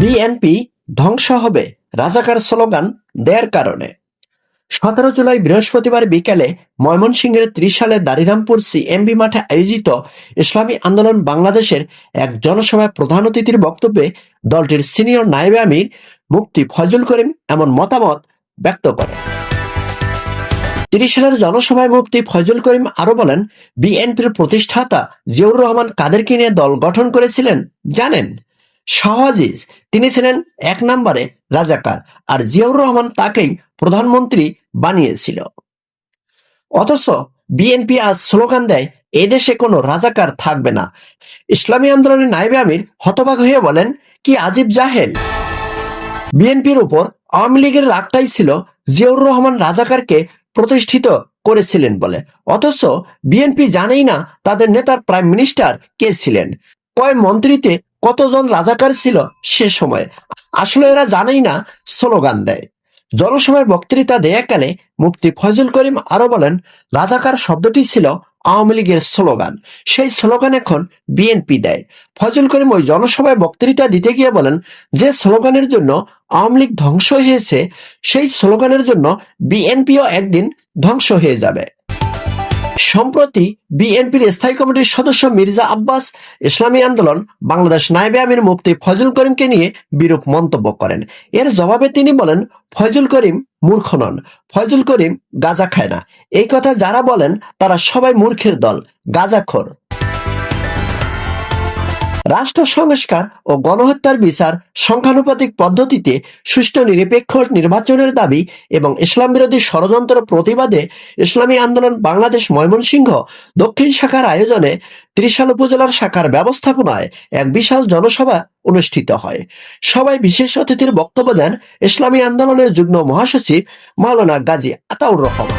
BNP ধ্বংস হবে রাজাকার স্লোগান দেয়ার কারণে। সতেরো জুলাই বৃহস্পতিবার বিকেলে ময়মনসিংহের ত্রিশালে দারিরামপুর সিএমবি মাঠে আয়োজিত ইসলামী আন্দোলন বাংলাদেশের এক জনসভায় প্রধান অতিথির বক্তব্যে দলটির সিনিয়র নায়েবে আমির মুক্তি ফজল করিম এমন মতামত ব্যক্ত করেন। তিরিশ সালের জনসভায় মুফতি ফজল করিম আরও বলেন, বিএনপির প্রতিষ্ঠাতা জিয়াউর রহমান কাদেরকে নিয়ে দল গঠন করেছিলেন জানেন শাহজিজ তিনি ছিলেন এক নম্বরে রাজাকার আর জিয়াউর রহমান তাকেই প্রধানমন্ত্রী বানিয়েছিল। অথচ বিএনপি আজ স্লোগান দেয় এদেশে কোনো রাজাকার থাকবে না। ইসলামী আন্দোলনের নায়েবে আমির হতবাক হয়ে বলেন, কি আজিব জাহেল। বিএনপির উপর আওয়ামী লীগের রাগটাই ছিল জিয়াউর রহমান রাজাকারকে প্রতিষ্ঠিত করেছিলেন বলে। অথচ বিএনপি জানেই না তাদের নেতার প্রাইম মিনিস্টার কে ছিলেন। কয় মন্ত্রীতে কতজন রাজাকার ছিল সে সময়। আসলে এরা জানেই না, স্লোগান দেয়। জনসভায় বক্তৃতা দেয়াকালে মুফতি ফজল করিম আরও বলেন, রাজাকার শব্দটি ছিল আওয়ামী লীগের স্লোগান। সেই স্লোগান এখন বিএনপি দেয়। ফজল করিম ওই জনসভায় বক্তৃতা দিতে গিয়ে বলেন, যে স্লোগানের জন্য আওয়ামী লীগ ধ্বংস হয়েছে, সেই স্লোগানের জন্য বিএনপিও একদিন ধ্বংস হয়ে যাবে। সম্প্রতি বিএনপির স্থায়ী কমিটির সদস্য মির্জা আব্বাস ইসলামী আন্দোলন বাংলাদেশ নায়েবে আমির মুফতি ফজল করিমকে নিয়ে বিরূপ মন্তব্য করেন। এর জবাবে তিনি বলেন ফজল করিম মূর্খ নন। ফজল করিম গাজা খায় না। এই কথা যারা বলেন, তারা সবাই মূর্খের দল, গাজাখোর। রাষ্ট্র সংস্কার ও গণহত্যার বিচার সংখ্যানুপাতিক পদ্ধতিতে সুষ্ঠু নিরপেক্ষ নির্বাচনের দাবি এবং ইসলাম বিরোধী ষড়যন্ত্র প্রতিবাদে ইসলামী আন্দোলন বাংলাদেশ ময়মনসিংহ দক্ষিণ শাখার আয়োজনে ত্রিশাল উপজেলার শাখার ব্যবস্থাপনায় এক বিশাল জনসভা অনুষ্ঠিত হয়। সবাই বিশেষ অতিথির বক্তব্য দেন ইসলামী আন্দোলনের যুগ্ম মহাসচিব মাওলানা গাজী আতাউর রহমান।